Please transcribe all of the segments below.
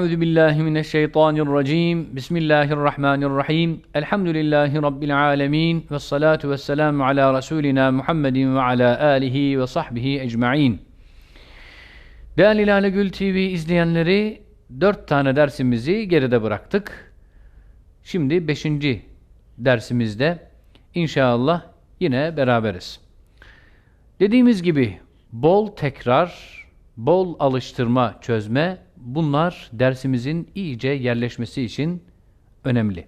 Euzu billahi mineşşeytanirracim. Bismillahirrahmanirrahim. Elhamdülillahi rabbil alamin ve salatu vesselamu ala rasulina Muhammedin ve ala alihi ve sahbihi ecmaîn. Değerli Lale Gül TV izleyenleri dört tane dersimizi geride bıraktık. Şimdi beşinci dersimizde inşallah yine beraberiz. Dediğimiz gibi bol tekrar, bol alıştırma, çözme bunlar dersimizin iyice yerleşmesi için önemli.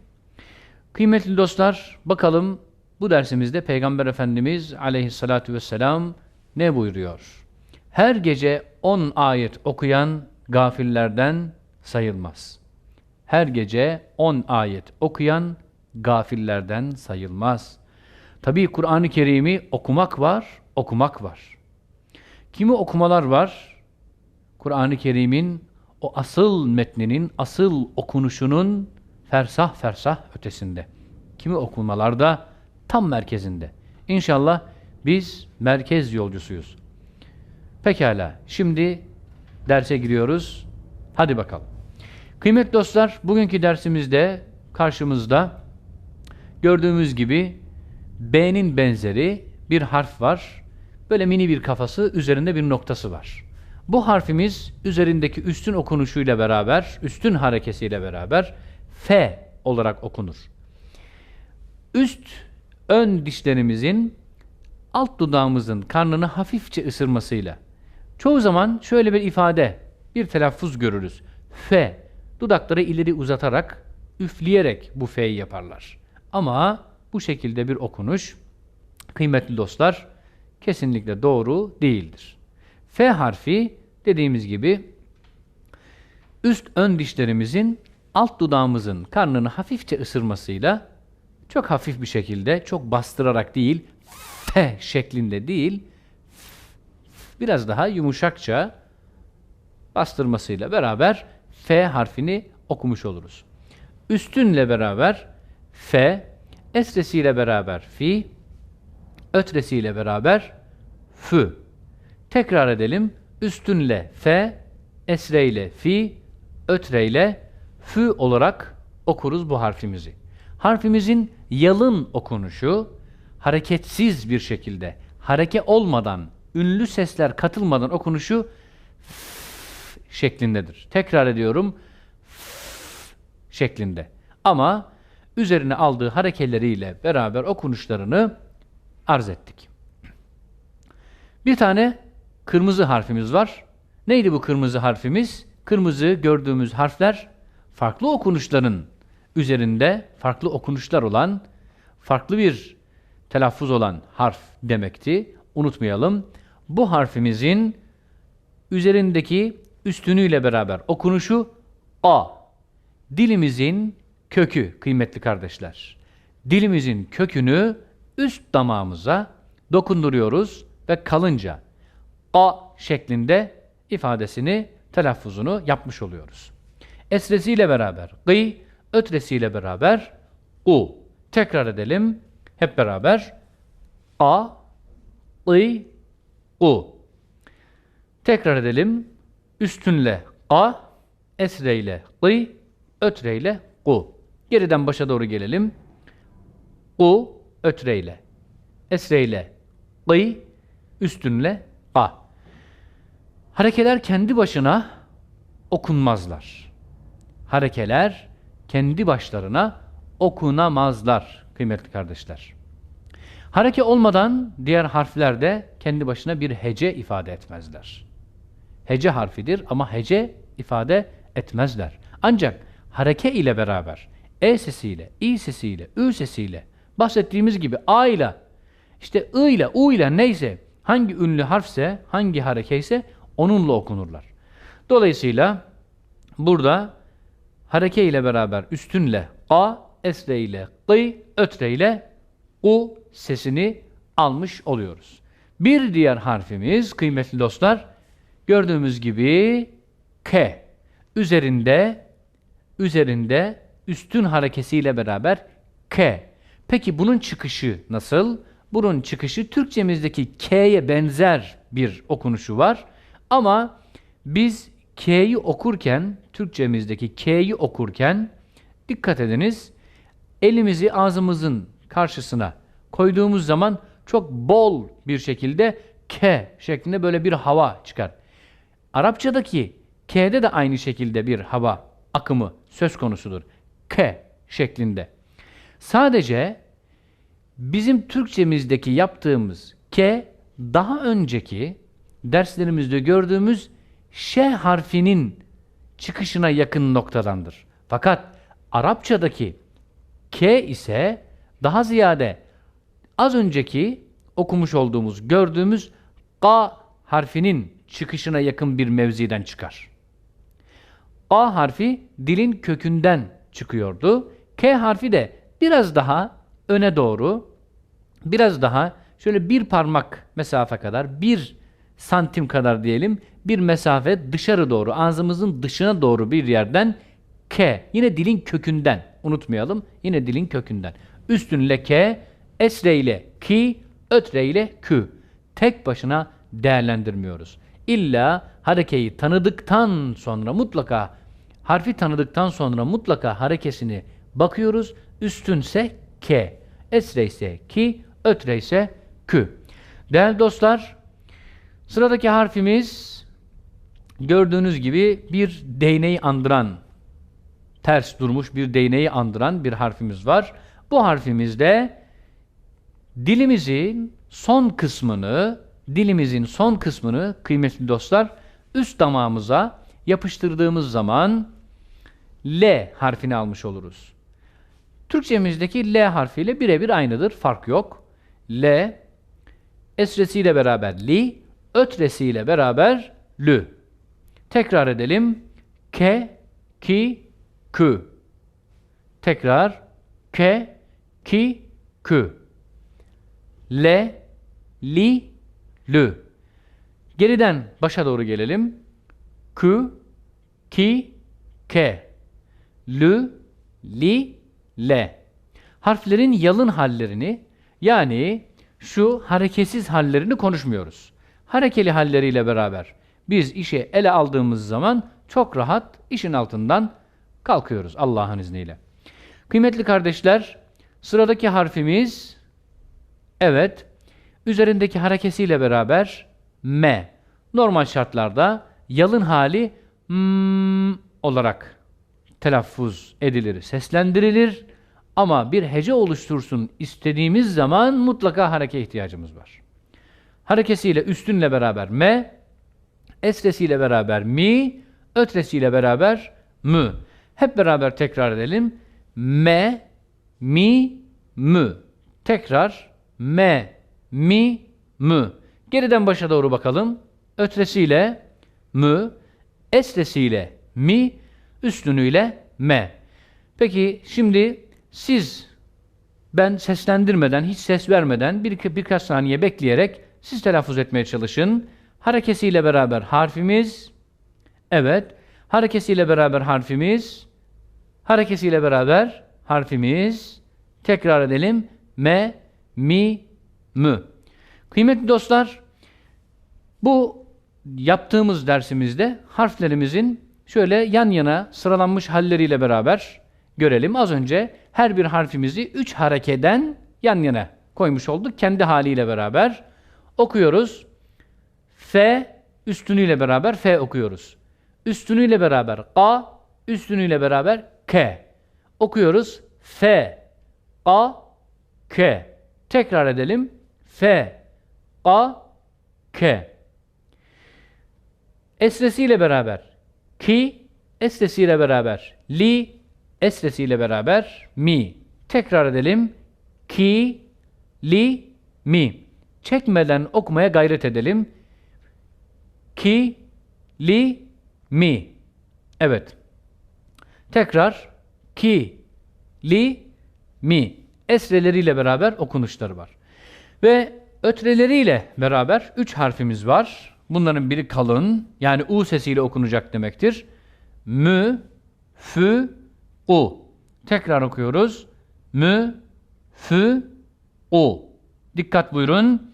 Kıymetli dostlar, bakalım bu dersimizde Peygamber Efendimiz aleyhissalatu vesselam ne buyuruyor? Her gece 10 ayet okuyan gafillerden sayılmaz. Her gece 10 ayet okuyan gafillerden sayılmaz. Tabii Kur'an-ı Kerim'i okumak var, okumak var. Kimi okumalar var? Kur'an-ı Kerim'in o asıl metninin, asıl okunuşunun fersah fersah ötesinde. Kimi okumalarda tam merkezinde. İnşallah biz merkez yolcusuyuz. Pekala, şimdi derse giriyoruz. Hadi bakalım. Kıymetli dostlar, bugünkü dersimizde karşımızda gördüğümüz gibi B'nin benzeri bir harf var. Böyle mini bir kafası, üzerinde bir noktası var. Bu harfimiz üzerindeki üstün okunuşuyla beraber, üstün harekesiyle beraber F olarak okunur. Üst ön dişlerimizin alt dudağımızın karnını hafifçe ısırmasıyla çoğu zaman şöyle bir ifade, bir telaffuz görürüz. F, dudakları ileri uzatarak, üfleyerek bu F'yi yaparlar. Ama bu şekilde bir okunuş, kıymetli dostlar, kesinlikle doğru değildir. F harfi dediğimiz gibi üst ön dişlerimizin alt dudağımızın karnını hafifçe ısırmasıyla çok hafif bir şekilde, çok bastırarak değil, F şeklinde değil, biraz daha yumuşakça bastırmasıyla beraber F harfini okumuş oluruz. Üstünle beraber F, esresiyle beraber fi, ötresiyle beraber fü. Tekrar edelim. Üstünle f, esreyle fi, ötreyle fü olarak okuruz bu harfimizi. Harfimizin yalın okunuşu hareketsiz bir şekilde, hareke olmadan, ünlü sesler katılmadan okunuşu f şeklindedir. Tekrar ediyorum. F şeklinde. Ama üzerine aldığı harekeleriyle beraber okunuşlarını arz ettik. Bir tane kırmızı harfimiz var. Neydi bu kırmızı harfimiz? Kırmızı gördüğümüz harfler farklı okunuşların üzerinde farklı okunuşlar olan, farklı bir telaffuz olan harf demekti. Unutmayalım. Bu harfimizin üzerindeki üstünüyle beraber okunuşu A. Dilimizin kökü kıymetli kardeşler. Dilimizin kökünü üst damağımıza dokunduruyoruz ve kalınca A şeklinde ifadesini, telaffuzunu yapmış oluyoruz. Esresiyle beraber gıy, ötresiyle beraber u. Tekrar edelim. Hep beraber a, gıy, u. Tekrar edelim. Üstünle a, esreyle gıy, ötreyle u. Geriden başa doğru gelelim. U, ötreyle. Esreyle gıy, üstünle a. Harekeler kendi başına okunmazlar. Harekeler kendi başlarına okunamazlar kıymetli kardeşler. Hareke olmadan diğer harfler de kendi başına bir hece ifade etmezler. Hece harfidir ama hece ifade etmezler. Ancak hareke ile beraber e sesiyle, i sesiyle, ü sesiyle bahsettiğimiz gibi a ile işte ı ile u ile neyse hangi ünlü harfse, hangi hareke ise onunla okunurlar. Dolayısıyla burada hareke ile beraber üstünle a, esre ile gıy, ötre ile u sesini almış oluyoruz. Bir diğer harfimiz kıymetli dostlar gördüğümüz gibi k. Üzerinde üzerinde üstün harekesiyle beraber k. Peki bunun çıkışı nasıl? Bunun çıkışı Türkçemizdeki K'ye benzer bir okunuşu var. Ama biz K'yi okurken, Türkçemizdeki K'yi okurken dikkat ediniz. Elimizi ağzımızın karşısına koyduğumuz zaman çok bol bir şekilde K şeklinde böyle bir hava çıkar. Arapçadaki K'de de aynı şekilde bir hava akımı söz konusudur. K şeklinde. Sadece bizim Türkçemizdeki yaptığımız K daha önceki derslerimizde gördüğümüz Ş harfinin çıkışına yakın noktadandır. Fakat Arapçadaki K ise daha ziyade az önceki okumuş olduğumuz, gördüğümüz K harfinin çıkışına yakın bir mevziden çıkar. A harfi dilin kökünden çıkıyordu. K harfi de biraz daha öne doğru, biraz daha şöyle bir parmak mesafe kadar, bir santim kadar diyelim, bir mesafe dışarı doğru, ağzımızın dışına doğru bir yerden K. Yine dilin kökünden, unutmayalım, yine dilin kökünden. Üstünle K, esre ile ki, ötre ile kü. Tek başına değerlendirmiyoruz. İlla harekeyi tanıdıktan sonra mutlaka harfi tanıdıktan sonra mutlaka harekesini bakıyoruz. Üstünse K, esre ise ki, ötre ise kü. Değerli dostlar, sıradaki harfimiz gördüğünüz gibi bir değneği andıran, ters durmuş bir değneği andıran bir harfimiz var. Bu harfimizde dilimizin son kısmını, dilimizin son kısmını kıymetli dostlar üst damağımıza yapıştırdığımız zaman L harfini almış oluruz. Türkçemizdeki L harfiyle birebir aynıdır. Fark yok. L esresiyle beraber li, ötresiyle beraber lü. Tekrar edelim. K, ki, kü. Tekrar K, ki, kü. L, li, lü. Geriden başa doğru gelelim. Kü, ki, ke. Lü, li, le. Harflerin yalın hallerini yani şu hareketsiz hallerini konuşmuyoruz. Harekeli halleriyle beraber biz işe ele aldığımız zaman çok rahat işin altından kalkıyoruz Allah'ın izniyle. Kıymetli kardeşler, sıradaki harfimiz evet üzerindeki harekesiyle beraber M. Normal şartlarda yalın hali m olarak telaffuz edilir, seslendirilir. Ama bir hece oluştursun istediğimiz zaman mutlaka hareke ihtiyacımız var. Harekesiyle üstünle beraber me, esresiyle beraber mi, ötresiyle beraber mü. Hep beraber tekrar edelim. Me, mi, mü. Tekrar me, mi, mü. Geriden başa doğru bakalım. Ötresiyle mü, esresiyle mi, üstünüyle me. Peki şimdi siz ben seslendirmeden, hiç ses vermeden bir, birkaç saniye bekleyerek siz telaffuz etmeye çalışın. Harekesiyle beraber harfimiz, evet, harekesiyle beraber harfimiz, harekesiyle beraber harfimiz, tekrar edelim, me, mi, mü. Kıymetli dostlar, bu yaptığımız dersimizde harflerimizin şöyle yan yana sıralanmış halleriyle beraber görelim. Az önce her bir harfimizi üç harekeden yan yana koymuş olduk. Kendi haliyle beraber okuyoruz. F üstünüyle beraber F okuyoruz. Üstünüyle beraber A, üstünüyle beraber K. Okuyoruz. F, A, K. Tekrar edelim. F, A, K. Esresiyle beraber ki, esresiyle beraber li, esresiyle beraber mi. Tekrar edelim. Ki, li, mi. Çekmeden okumaya gayret edelim. Ki, li, mi. Evet. Tekrar ki, li, mi. Esreleriyle beraber okunuşları var. Ve ötreleriyle beraber üç harfimiz var. Bunların biri kalın, yani u sesiyle okunacak demektir. Mü, fü, u. Tekrar okuyoruz. Mü, fü, u. Dikkat buyurun.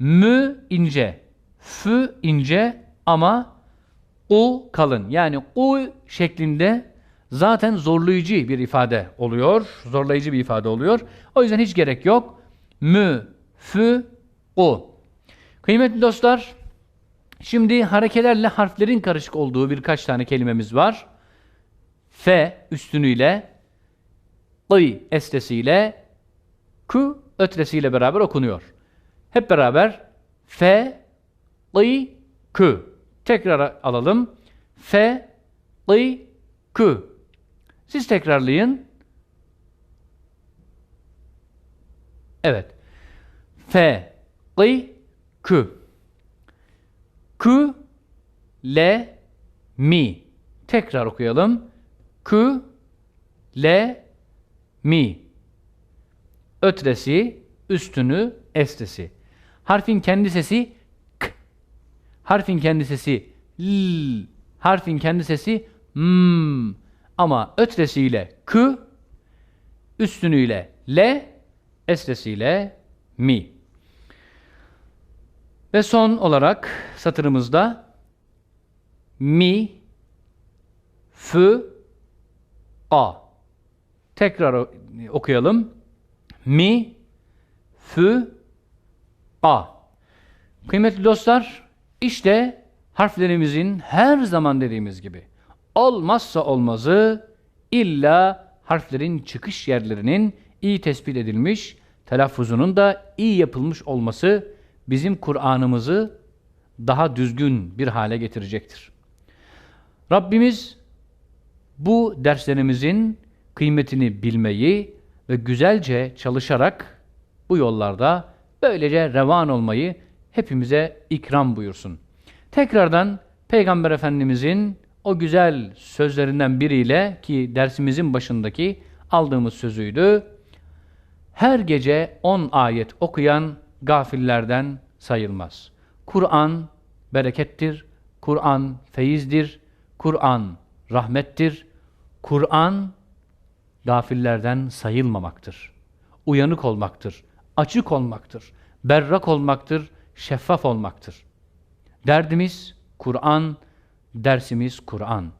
Mü ince, fü ince ama ku kalın. Yani ku şeklinde zaten zorlayıcı bir ifade oluyor. Zorlayıcı bir ifade oluyor. O yüzden hiç gerek yok. Mü, fü, ku. Kıymetli dostlar, şimdi harekelerle harflerin karışık olduğu birkaç tane kelimemiz var. F üstünüyle, I estesiyle, Q ötresiyle beraber okunuyor. Hep beraber F, I, Q. Tekrar alalım. F, I, Q. Siz tekrarlayın. Evet. F, I, Q. Q, L, Mi. Tekrar okuyalım. Q, L, Mi. Ötresi, üstünü, estesi. Harfin kendi sesi k. Harfin kendi sesi l. Harfin kendi sesi m. Ama ötresiyle k, üstünüyle l, estesiyle mi. Ve son olarak satırımızda mi, f, a. Tekrar okuyalım. Mi, f, a. Kıymetli dostlar, işte harflerimizin her zaman dediğimiz gibi olmazsa olmazı illa harflerin çıkış yerlerinin iyi tespit edilmiş, telaffuzunun da iyi yapılmış olması bizim Kur'an'ımızı daha düzgün bir hale getirecektir. Rabbimiz bu derslerimizin kıymetini bilmeyi ve güzelce çalışarak bu yollarda böylece revan olmayı hepimize ikram buyursun. Tekrardan Peygamber Efendimizin o güzel sözlerinden biriyle ki dersimizin başındaki aldığımız sözüydü. Her gece 10 ayet okuyan gafillerden sayılmaz. Kur'an berekettir, Kur'an feyizdir, Kur'an rahmettir, Kur'an gafillerden sayılmamaktır. Uyanık olmaktır, açık olmaktır, berrak olmaktır, şeffaf olmaktır. Derdimiz Kur'an, dersimiz Kur'an.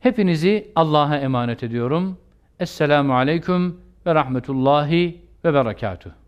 Hepinizi Allah'a emanet ediyorum. Esselamu aleyküm ve rahmetullahi ve berekatuhu.